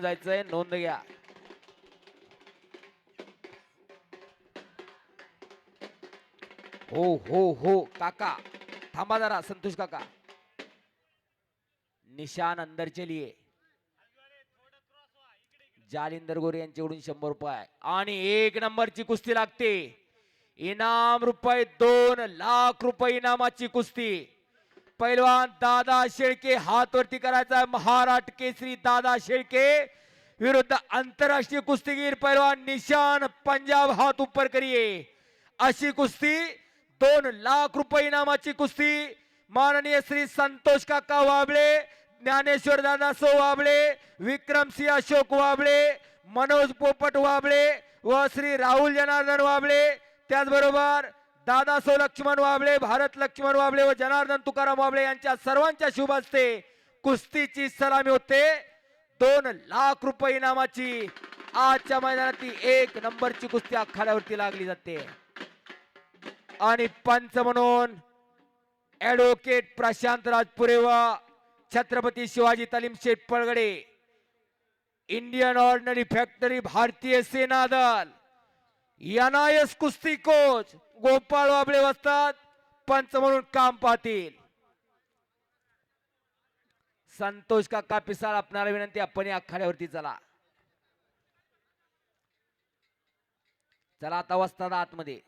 जायचंय नोंद घ्या. हो हो हो काका थांबा जरा संतोष काका. निशान अंदर चलिये जालिंदर गोरे यांच्याकडून शंभर रुपये. आणि एक नंबरची कुस्ती लागते. इनाम रुपये दोन लाख रुपये इनामाची कुस्ती. पैलवान दादा शेळके हात वरती करायचा महाराष्ट्र केसरी दादा शेळके. विरुद्ध आंतरराष्ट्रीय कुस्तीगीर पैलवान निशान पंजाब हात उपर करिये अशी कुस्ती दोन लाख रुपये इनामाची कुस्ती. माननीय श्री संतोष काका वाबळे ज्ञानेश्वर दादा सो वाबळे विक्रमसिंह अशोक वाबळे मनोज पोपट वाबळे व श्री राहुल जनार्दन वाबळे. त्याचबरोबर दादा सो लक्ष्मण वाबळे भारत लक्ष्मण वाबळे व जनार्दन तुकाराम वाबळे यांच्या सर्वांच्या शुभ असते कुस्तीची सलामी होते. दोन लाख रुपये इनामाची आजच्या मैदानात एक नंबरची कुस्ती आखाड्यावरती लागली जाते. आणि पंच म्हणून ऍडव्होकेट प्रशांत राजपुरे व छत्रपती शिवाजी तालीम शेठ पळगडे इंडियन ऑर्डनरी फॅक्टरी भारतीय सेना दल एनआयएस कुस्ती कोच गोपाळ वाबळे वाजतात पंच म्हणून काम पाहतील. संतोष काका पिसाळ आपणाला विनंती आपण या आखाड्यावरती चला. चला आता वस्तात आतमध्ये.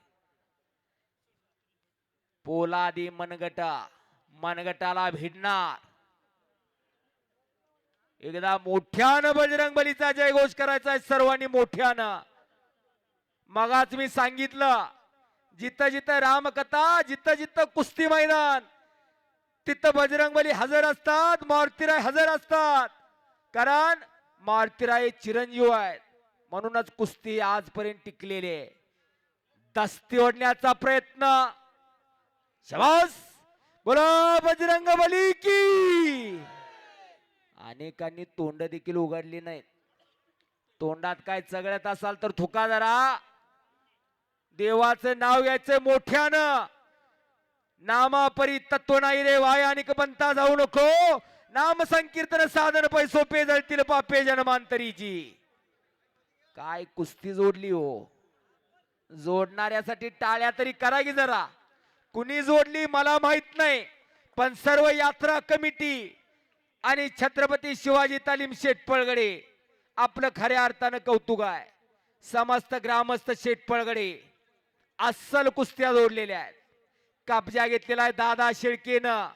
पोलादी मनगट मनगटाला भिडणार. एकदा मोठ्यानं बजरंग बलीचा जयघोष करायचा आहे सर्वांनी मोठ्यानं. मगाच मी सांगितलं जिथं जिथं रामकथा जिथं जिथं कुस्ती मैदान तिथं बजरंगबली हजर असतात मारुतीराय हजर असतात. कारण मारुतीराय चिरंजीव आहेत. म्हणूनच कुस्ती आजपर्यंत टिकलेली आहे. दस्ती ओढण्याचा प्रयत्न. शबास! बोला बजरंग बली की! अनेकांनी तोंड देखील उघडली नाहीत. तोंडात काय चगळत असाल तर थुका जरा. देवाचं नाव घ्यायचं मोठ्यानं. नामापरी तत्व नाही रे वाय आणि बनता जाऊ नको. नाम संकीर्तन साधन पैसो पे जळतील पापे जन्मांतरीची. काय कुस्ती जोडली हो. जोडणाऱ्यासाठी टाळ्या तरी करा की जरा. कुणी जोडली मला माहीत नाही पण सर्व यात्रा कमिटी आणि छत्रपती शिवाजी तालीम शेठ पळगडे आपलं खऱ्या अर्थानं कौतुक आहे. समस्त ग्रामस्थ शेठ पळगडे अस्सल कुस्त्या जोडलेल्या आहेत. कापजा घेतलेला आहे दादा शेळकेनं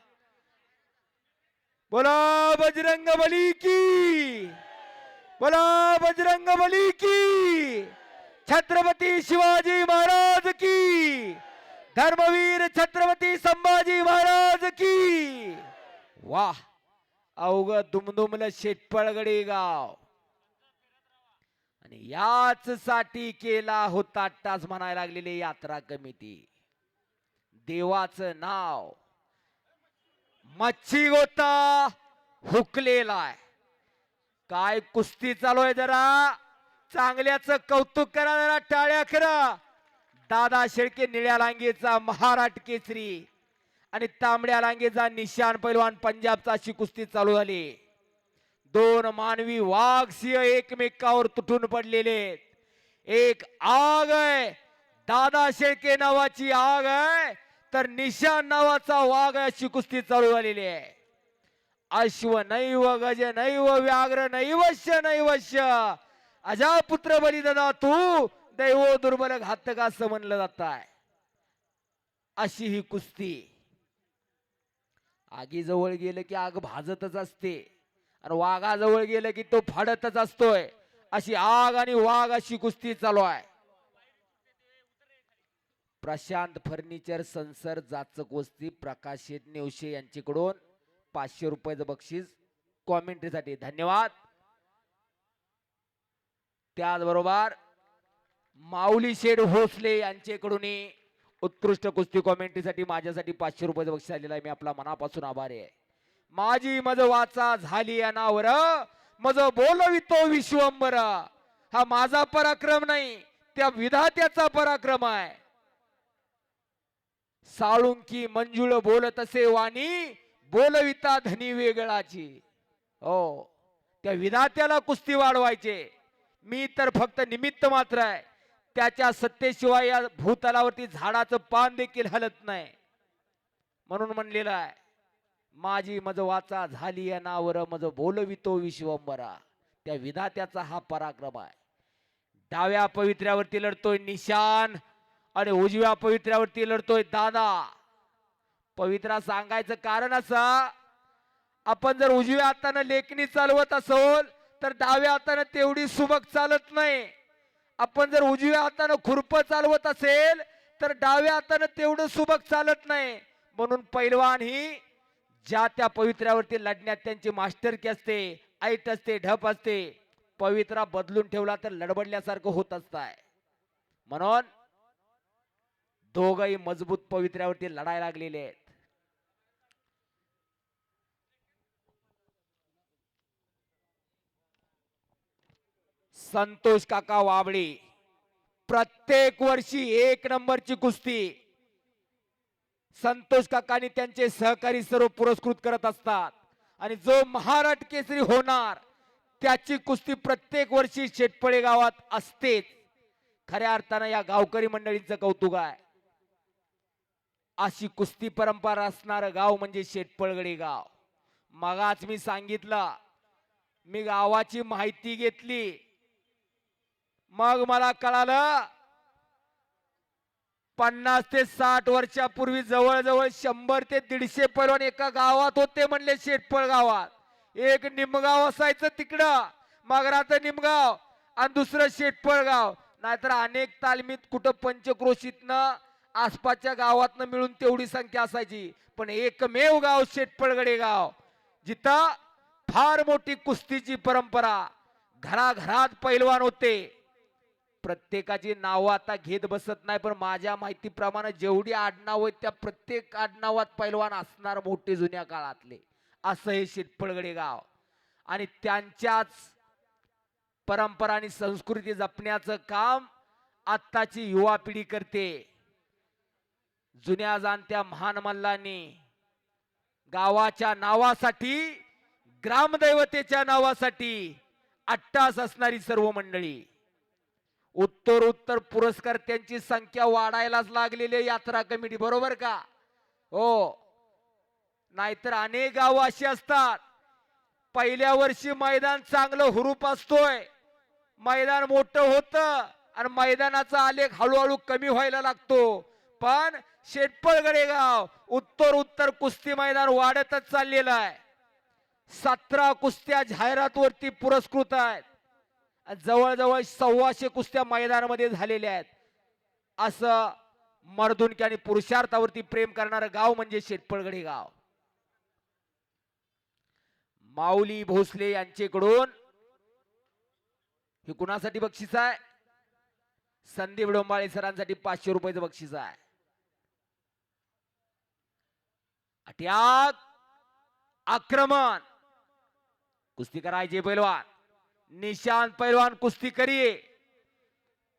बोला बजरंग बली की. बोला बजरंग बली की. छत्रपती शिवाजी महाराज की. धर्मवीर छत्रपती संभाजी महाराज की. वाह अवघ दुमदुमलं शेटपळगडी गाव. आणि याच साठी केला होता आत्ताच म्हणायला लागलेली यात्रा कमिटी. देवाचं नाव मच्छी गोता हुकलेला आहे. काय कुस्ती चालू आहे जरा. चांगल्याचं कौतुक करा जरा टाळ्या करा. दादा शेळके निळ्या लांगेचा महाराट केसरी आणि तांबड्या लांगेचा निशान पैलवान पंजाबचा अशी कुस्ती चालू झाली. दोन मानवी वाघ सिंह एकमेकावर तुटून पडलेले एक आग आहे. दादा शेळके नावाची आग आहे. तर निशान नावाचा वाघ अशी कुस्ती चालू झालेली आहे. अश्व नैव गज नैव व्याघ्र नैवश्य नैवश्य. अजापुत्र बलिदादा तू दैव दुर्बल घातक असं म्हणलं जात आहे अशी ही कुस्ती. आगीजवळ गेलं की आग भाजतच असते. आणि वाघाजवळ गेलं की तो फाडतच असतोय. अशी आग आणि वाघ अशी कुस्ती चालू आहे. प्रशांत फर्निचर संसर जाचक वस्ती प्रकाशित नेवशे यांच्याकडून पाचशे रुपयाचं बक्षीस कॉमेंट्रीसाठी धन्यवाद. त्याचबरोबर माऊली शेठ भोसले यांच्याकडून उत्कृष्ट कुस्ती कॉमेंट्रीसाठी माझ्यासाठी पाचशे रुपयाचं बक्षीस आलेलं आहे. मी आपला मनापासून आभारी आहे. माझी मज वाचा झाली अनावर मज बोलवितो विश्वंबर. हा माझा पराक्रम नाही त्या विधात्याचा पराक्रम आहे. साळुंकी मंजुळ बोलत असे वाणी बोलविता धनी वेगळाची. हो त्या विधात्याला कुस्ती वाढवायचे. मी तर फक्त निमित्त मात्र आहे. त्याच्या सत्तेशिवाय या भूतलावरती झाडाचं पान देखील हलत नाही. म्हणून म्हणलेलं आहे माझी मज वाचा झाली या नावर मज बोलवितो विश्वंबरा त्या विधात्याचा हा पराक्रम आहे. डाव्या पवित्र्यावरती लढतोय निशान आणि उजव्या पवित्र्यावरती लढतोय दादा. पवित्रा सांगायचं कारण असं आपण जर उजव्या हातानं लेखणी चालवत असोल तर डाव्या हातानं तेवढी सुबक चालत नाही. आपण जर उजव्या हातानं खुरप चालवत असेल तर डाव्या हातानं तेवढं सुबक चालत नाही. म्हणून पैलवान ही ज्या त्या पवित्र्यावरती लढण्यात त्यांची मास्टरकी असते ऐट असते ढप असते पवित्रा बदलून ठेवला तर लडबडल्यासारखं होत असताय. म्हणून दोघही मजबूत पवित्र्यावरती लढायला लागलेले आहेत. संतोष काका वाबळे प्रत्येक वर्षी एक नंबरची कुस्ती संतोष काकांनी त्यांचे सहकारी सर्व पुरस्कृत करत असतात. आणि जो महाराष्ट्र केसरी होणार त्याची कुस्ती प्रत्येक वर्षी शेटपळे गावात असतेच. खऱ्या अर्थानं या गावकरी मंडळींचं कौतुक आहे. अशी कुस्ती परंपरा असणार गाव म्हणजे शेटपळगडी गाव. मगाच मी सांगितलं मी गावाची माहिती घेतली. मग मला कळालं पन्नास ते साठ वर्षापूर्वी जवळजवळ शंभर ते दीडशे पैलवान एका गावात होते म्हणले शेटपळ गावात. एक निमगाव असायचं तिकडं. मगराचं निमगाव आणि दुसरं शेटपळ गाव. नाहीतर अनेक तालमीत कुठं पंचक्रोशीतनं आसपासच्या गावातनं मिळून तेवढी संख्या असायची. पण एकमेव गाव शेटपळगडे गाव. जिथं फार मोठी कुस्तीची परंपरा. घराघरात पैलवान होते. प्रत्येकाची नावं आता घेत बसत नाही पण माझ्या माहितीप्रमाणे जेवढी आडनाव आहेत त्या प्रत्येक आडनावात पैलवान असणार मोठे जुन्या काळातले. असं हे शेटपळगडे गाव. आणि त्यांच्याच परंपरा आणि संस्कृती जपण्याचं काम आत्ताची युवा पिढी करते. जुन्या जाणत्या महान मल्लांनी गावाच्या नावासाठी ग्रामदैवतेच्या नावासाठी अट्टास असणारी सर्व मंडळी. उत्तर उत्तर पुरस्कर्त्यांची संख्या वाढायलाच लागलेली आहे यात्रा कमिटी बरोबर का? हो. नाहीतर अनेक गाव अशी असतात पहिल्या वर्षी मैदान चांगलं हुरूप असतोय मैदान मोठं होतं आणि मैदानाचा आलेख हळूहळू कमी व्हायला लागतो. पण शेटपळगडे गाव उत्तर उत्तर कुस्ती मैदान वाढतच चाललेलं आहे. सतरा कुस्त्या जाहिरातवरती पुरस्कृत आहेत. जवळजवळ सव्वाशे कुस्त्या मैदानामध्ये झालेल्या आहेत. असं मर्दुनकी आणि पुरुषार्थावरती प्रेम करणारं गाव म्हणजे शेटपळगडे गाव. माऊली भोसले यांच्याकडून हे कुणासाठी बक्षीस आहे? संदीप डोंबाळे सरांसाठी पाचशे रुपयाचं बक्षीस आहे. अट्याक आक्रमण. कुस्ती करायचे पैलवान. निशान पहलवान कुश्ती करिए।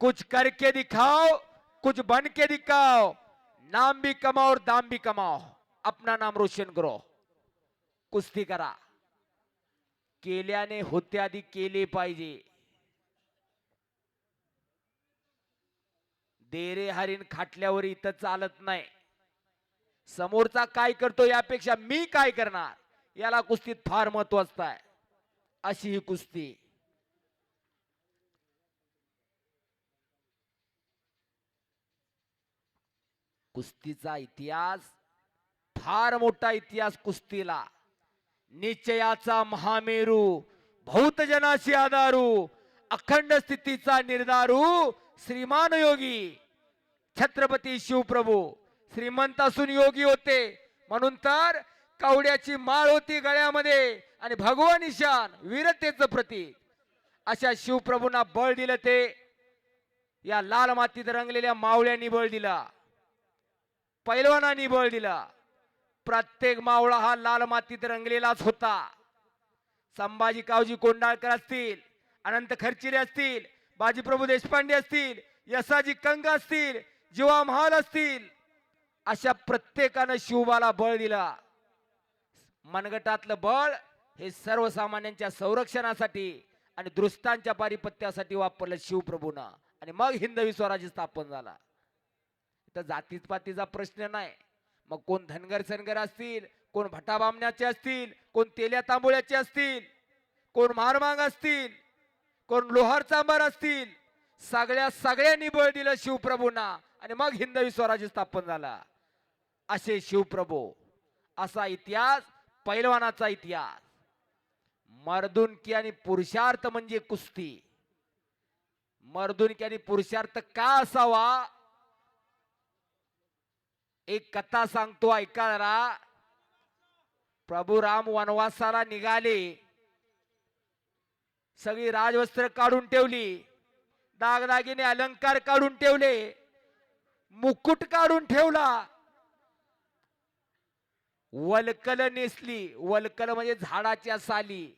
कुछ करके दिखाओ कुछ बन के दिखाओ। नाम भी कमाओ और दाम भी कमाओ। अपना नाम रोशन करो। कुस्ती करा। केल्याने होते आधी केले पाहिजे देरे हरीण खाटल्यावर इथं चालत नाही। समोरचा काय करतो यापेक्षा मी काय करणार? याला कुस्तीत फार महत्त्व आहे अशी ही कुस्ती। कुस्तीचा इतिहास फार मोठा इतिहास कुस्तीला. निश्चयाचा महामेरू भौतजनाशी आधारू अखंड स्थितीचा निर्धारू श्रीमान योगी. छत्रपती शिवप्रभू श्रीमंत असून योगी होते. म्हणून तर कवड्याची माळ होती गळ्यामध्ये आणि भगवान निशान वीरतेचं प्रतीक. अशा शिवप्रभूंना बळ दिलं ते. या लाल मातीत रंगलेल्या मावळ्यांनी बळ दिला. पैलवानांनी बळ दिला. प्रत्येक मावळा हा लाल मातीत रंगलेलाच होता. संभाजी कावजी कोंडाळकर असतील अनंत खर्चिरे असतील बाजीप्रभू देशपांडे असतील यसाजी कंग असतील जीवा महाल असतील अशा प्रत्येकानं शिवबाला बळ दिला. मनगटातलं बळ हे सर्वसामान्यांच्या संरक्षणासाठी आणि दृष्टांच्या पारिपत्यासाठी वापरलं शिवप्रभूनं. आणि मग हिंदवी स्वराज्य स्थापन झाला. तर जातीपातीचा प्रश्न नाही. मग कोण धनगर सनगर असतील कोण भटाबामण्याचे असतील कोण तेल्या तांबुळ्याचे असतील कोण मारमांग असतील कोण लोहार चांबर असतील सगळ्या सगळ्यांनी बळ दिलं शिवप्रभूंना आणि मग हिंदवी स्वराज्य स्थापन झाला. असे शिवप्रभू असा इतिहास पैलवानाचा इतिहास. मर्दुनकी आणि पुरुषार्थ म्हणजे कुस्ती. मर्दुनकी आणि पुरुषार्थ का असावा? एक कथा सांगतो ऐका जरा. प्रभू राम वनवासाला निघाले. सगळी राजवस्त्र काढून ठेवली. दागदागिने अलंकार काढून ठेवले. मुकुट काढून ठेवला. वलकल नेसली. वलकल म्हणजे झाडाच्या साली.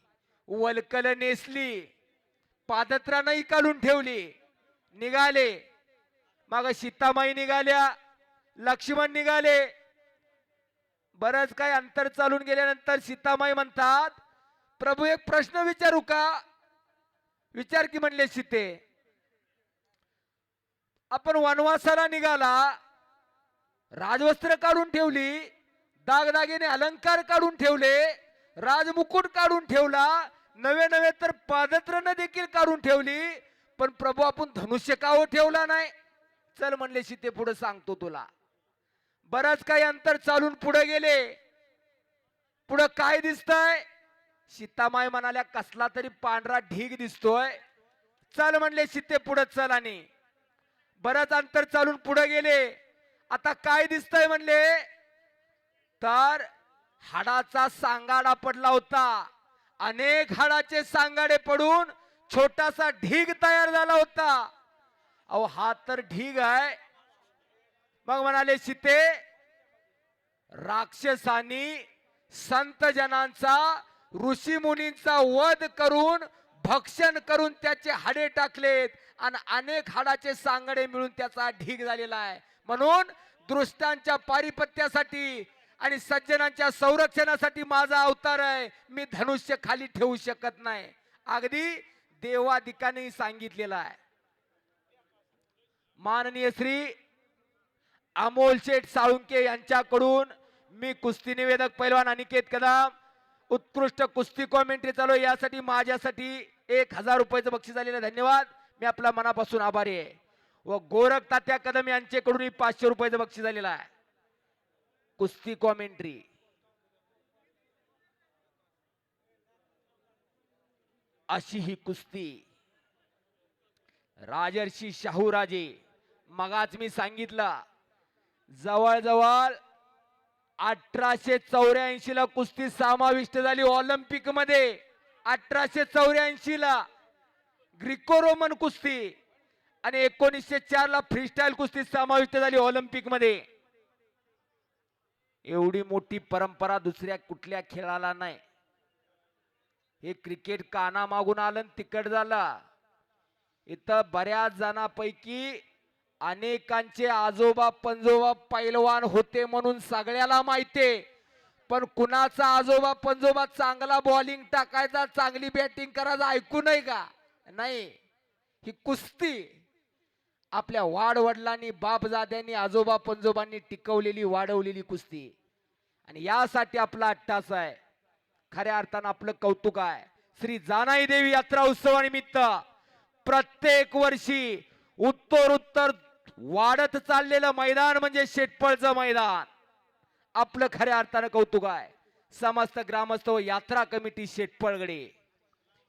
वलकल नेसली. पादत्रानही काढून ठेवली. निघाले. मग सीतामाई निघाल्या. लक्ष्मण निघाले. बरंच काय अंतर चालून गेल्यानंतर सीतामाई म्हणतात प्रभू एक प्रश्न विचारू का? विचार की म्हणले सीते आपण वनवासाला निघाला राजवस्त्र काढून ठेवली दागदागिने अलंकार काढून ठेवले राजमुकुट काढून ठेवला नवे नवे तर पादत्रण देखील काढून ठेवली पण प्रभू आपण धनुष्य काव हो ठेवला नाही? चल म्हणले सीते पुढे सांगतो तुला. बराच काही अंतर चालून पुढे गेले. पुढं काय दिसतंय? सीतामाई म्हणाल्या कसला तरी पांढरा ढीग दिसतोय. चल म्हणले सीते पुढे चल आणि. बरंच अंतर चालून पुढे गेले. आता काय दिसतंय म्हणले? तर हाडाचा सांगाडा पडला होता. अनेक हाडाचे सांगाडे पडून छोटासा ढीग तयार झाला होता. अहो हा तर ढीग आहे. मग म्हणाले सीते राक्षसानी संत जनांचा ऋषी मुनींचा वध करून भक्षण करून त्याचे हाडे टाकलेत आणि अनेक हाडाचे सांगडे मिळून त्याचा ढीग झालेला आहे. म्हणून दृष्टांच्या पारिपत्यासाठी आणि सज्जनांच्या संरक्षणासाठी माझा अवतार आहे. मी धनुष्य खाली ठेवू शकत नाही. अगदी देवाधिकाने सांगितलेलं आहे. माननीय श्री अमोल शेठ साळुंके यांच्याकडून मी कुस्ती निवेदक पैलवान अनिकेत कदम उत्कृष्ट कुस्ती कॉमेंट्री चालू यासाठी माझ्यासाठी एक हजार रुपयाचं बक्षीस आलेलं आहे. धन्यवाद. मी आपला मनापासून आभारी आहे. व गोरख तात्या कदम यांच्याकडून पाचशे रुपयाचं बक्षीस आलेलं आहे. कुस्ती कॉमेंट्री अशी ही कुस्ती. राजर्षी शाहूराजे मगाच मी सांगितलं जवळजवळ अठराशे चौऱ्याऐंशी ला कुस्ती समाविष्ट झाली ऑलिम्पिकमध्ये. अठराशे चौऱ्याऐंशी ला ग्रिको रोमन कुस्ती आणि एकोणीसशे चार ला फ्रीस्टाईल कुस्ती समाविष्ट झाली ऑलिम्पिकमध्ये. एवढी मोठी परंपरा दुसऱ्या कुठल्या खेळाला नाही. हे क्रिकेट काना मागून आलं तिकट झालं. इथं बऱ्याच जणांपैकी अनेकांचे आजोबा पंजोबा पैलवान होते म्हणून सगळ्याला माहितीये पण कुणाचा आजोबा पंजोबा चांगला बॉलिंग टाकायचा चांगली बॅटिंग करायचा ऐकू नाही का? नाही. ही कुस्ती. आपल्या वाडवडिलांनी बापजाद्यांनी आजोबा पंजोबांनी टिकवलेली वाढवलेली कुस्ती. आणि यासाठी आपला अट्टास आहे. खऱ्या अर्थानं आपलं कौतुक आहे. श्री जानाई देवी यात्रा उत्सवानिमित्त प्रत्येक वर्षी उत्तर उत्तर वाढत चाललेलं मैदान म्हणजे शेटपळचं मैदान. आपलं खऱ्या अर्थानं कौतुक आहे. समस्त ग्रामस्थ यात्रा कमिटी शेटपळगडे.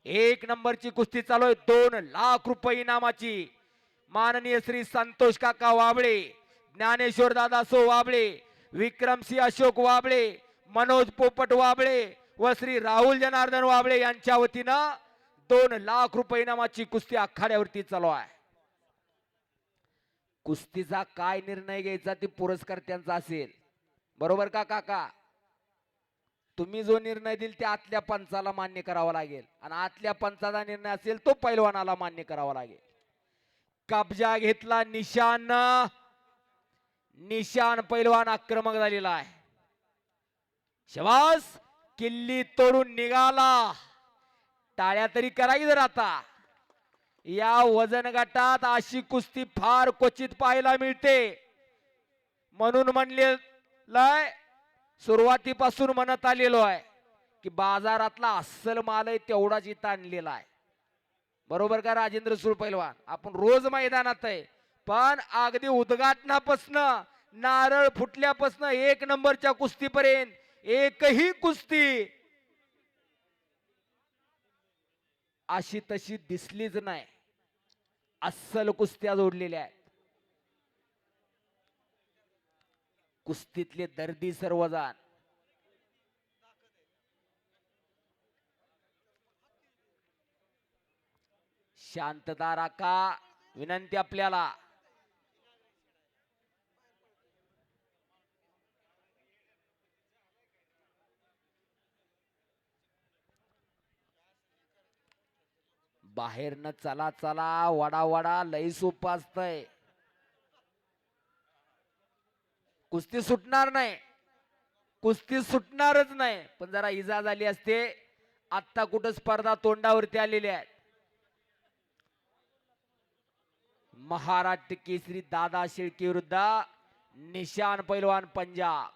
एक नंबरची कुस्ती चालू आहे. दोन लाख रुपये इनामाची. माननीय श्री संतोष काका वाबळे ज्ञानेश्वर दादा सो वाबळे विक्रमसिंह अशोक वाबळे मनोज पोपट वाबळे व श्री राहुल जनार्दन वाबळे यांच्या वतीनं दोन लाख रुपये इनामाची कुस्ती आखाड्यावरती चालू आहे. कुस्तीचा काय निर्णय घ्यायचा ते पुरस्कार त्यांचा असेल. बरोबर का काका? तुम्ही जो निर्णय देईल ते आतल्या पंचाला मान्य करावा लागेल. आणि आतल्या पंचाचा निर्णय असेल तो पैलवानाला मान्य करावा लागेल. कब्जा घेतला निशान. निशान पैलवान आक्रमक झालेला आहे. शवास किल्ली तोडून निघाला. टाळ्या तरी करा जर आता. या वजन गटात अशी कुस्ती फार क्वचित पाहायला मिळते. म्हणून म्हणलेलं सुरुवातीपासून म्हणत आलेलो आहे की बाजारातला अस्सल माल आहे तेवढाच इथं आणलेला आहे. बरोबर का राजेंद्र सुरपैलवान आपण रोज मैदानात आहे पण अगदी उद्घाटनापासनं नारळ फुटल्यापासनं एक नंबरच्या कुस्तीपर्यंत एकही कुस्ती अशी तशी दिसलीच नाही. अस्सल कुस्त्या जोडलेल्या आहेत. कुस्तीतले दर्दी सर्वजण. शांतता राखा विनंती आपल्याला. बाहेरनं चला चला वडा वडा लई सोपं असतंय कुस्ती सुटणार नाही. कुस्ती सुटणारच नाही. पण जरा इजा झाली असते आत्ता कुठं स्पर्धा तोंडावरती आलेली आहे महाराष्ट्र केसरी दादा शेळके विरुद्ध निशान पैलवान पंजाब.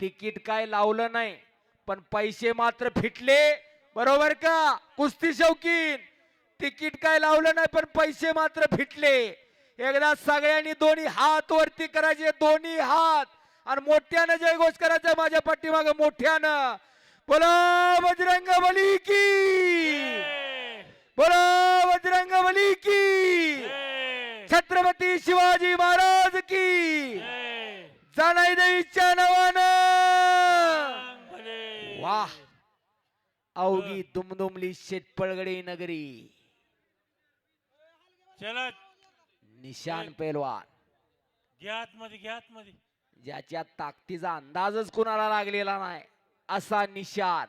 तिकीट काय लावलं नाही पण पैसे मात्र फिटले. बरोबर का? कुस्ती शौकीन. तिकीट काय लावलं नाही पण पैसे मात्र फिटले एकदा सगळ्यांनी दोन्ही हात वरती करायचे दोन्ही हात आणि मोठ्यानं जयघोष करायचा माझ्या पाठीमाग मोठ्यानं बोला बजरंग बली की बोला बजरंग बली की छत्रपती शिवाजी महाराज की जाणाई देवीच्या नावानं वाह अवघी दुमदुमली शेटपळगडी नगरी चला निशान पेलवान. घ्या आतमध्ये घ्या आतमध्ये. ज्याच्या ताकदीचा अंदाजच कुणाला लागलेला नाही असा निशान.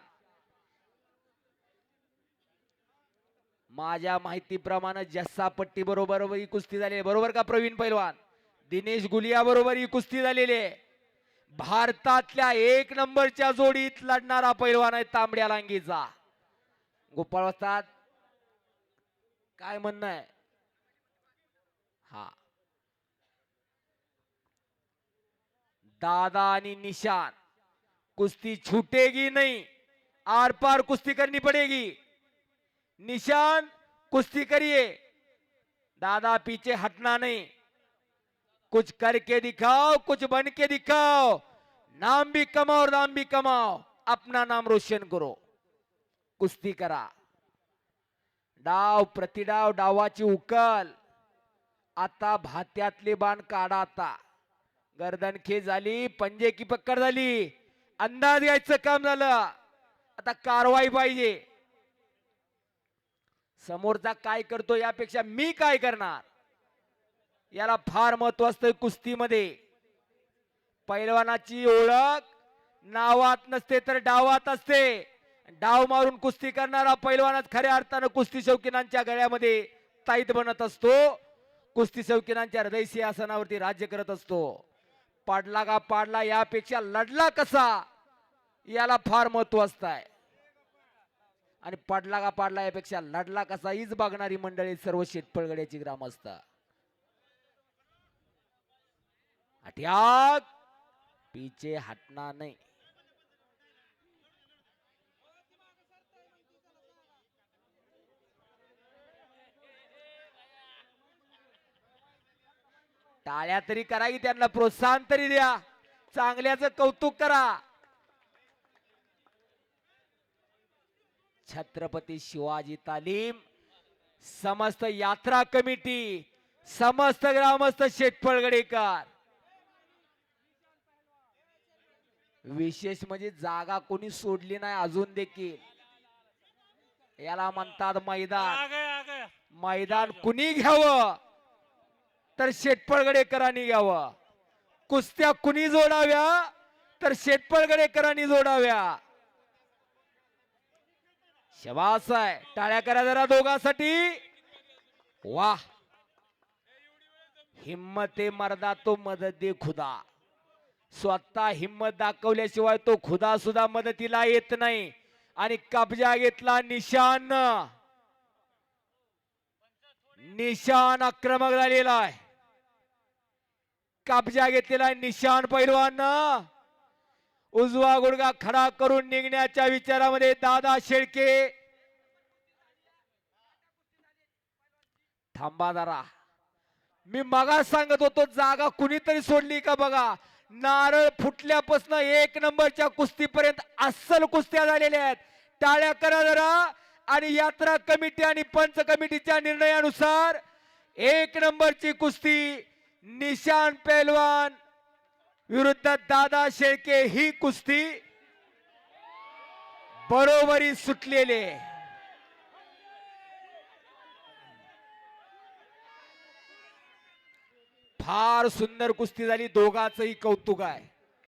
माझ्या माहितीप्रमाणे जस्सा पट्टी बरोबर ही कुस्ती झाली. बरोबर का प्रवीण पैलवान? दिनेश गुलिया बरोबर ही कुस्ती झालेली आहे. भारतातल्या एक नंबरच्या जोडीत लढणारा पैलवान आहे तांबड्या लांगीचा. गोपाळ काय म्हणणं आहे? हा। दादा निशान। कुस्ती छूटेगी नहीं, आर पार कुस्ती करनी पड़ेगी। निशान, कुश्ती करिए। दादा पीछे हटना नहीं। कुछ करके दिखाओ, कुछ बन के दिखाओ। नाम भी कमाओ और नाम भी कमाओ। अपना नाम रोशन करो। कुस्ती करा। डाव प्रतिडाव, डावाची उकल। आता भात्यातले बाण काढा आता. गर्दनखे झाली पंजे की पक्कड झाली. अंदाज घ्यायचं काम झालं. आता कारवाई पाहिजे. समोरचा काय करतो यापेक्षा मी काय करणार? याला फार महत्त्व असतं कुस्तीमध्ये. पैलवानाची ओळख नावात नसते तर डावात असते. डाव मारून कुस्ती करणारा पैलवानात खऱ्या अर्थानं कुस्ती शौकीनांच्या गळ्यामध्ये ताईत बनत असतो. कुस्ती शौकीनांच्या हृदय सिंहासनावरती राज्य करत असतो. पाडला का पाडला यापेक्षा लढला कसा? याला फार महत्त्व असत आहे आणि पाडला का पाडला यापेक्षा लढला कसा हीच बघणारी मंडळी सर्व शेतपळगड्याची ग्रामस्थ. हट्याक पीचे हटना नाही. टाळ्या तरी करा की त्यांना प्रोत्साहन तरी द्या. चांगल्याचं कौतुक करा. छत्रपती शिवाजी तालीम समस्त यात्रा कमिटी समस्त ग्रामस्थ शेटफळगडेकर विशेष म्हणजे जागा कोणी सोडली नाही अजून देखील. याला म्हणतात मैदान. मैदान कुणी घ्यावं? तर शेटपळगडेकरांनी घ्यावं. कुस्त्या कुणी जोडाव्या तर शेटपळगडेकरांनी जोडाव्या. शबास आहे टाळ्या करा जरा दोघांसाठी. वा हिम्मते मर्दा तो मदत दे खुदा. स्वतः हिम्मत दाखवल्याशिवाय तो खुदा सुद्धा मदतीला येत नाही. आणि कब्जा घेतला निशान. निशान आक्रमक झालेला आहे. कब्जा घेतलेला निशान पैलवान. उजवा गुडगा खडा करून निघण्याच्या विचारामध्ये दादा शेळके. थांबा जरा. मी मगा सांगत होतो जागा कुणीतरी सोडली का बघा? नारळ फुटल्यापासून एक नंबरच्या कुस्तीपर्यंत अस्सल कुस्त्या झालेल्या आहेत. टाळ्या करा जरा आणि यात्रा कमिटी आणि पंच कमिटीच्या निर्णयानुसार एक नंबरची कुस्ती निशान पेलवान विरुद्ध दादा शेळके ही कुस्ती बरोबरी सुटलेले फार सुंदर कुस्ती झाली दोघांचंही कौतुक आहे.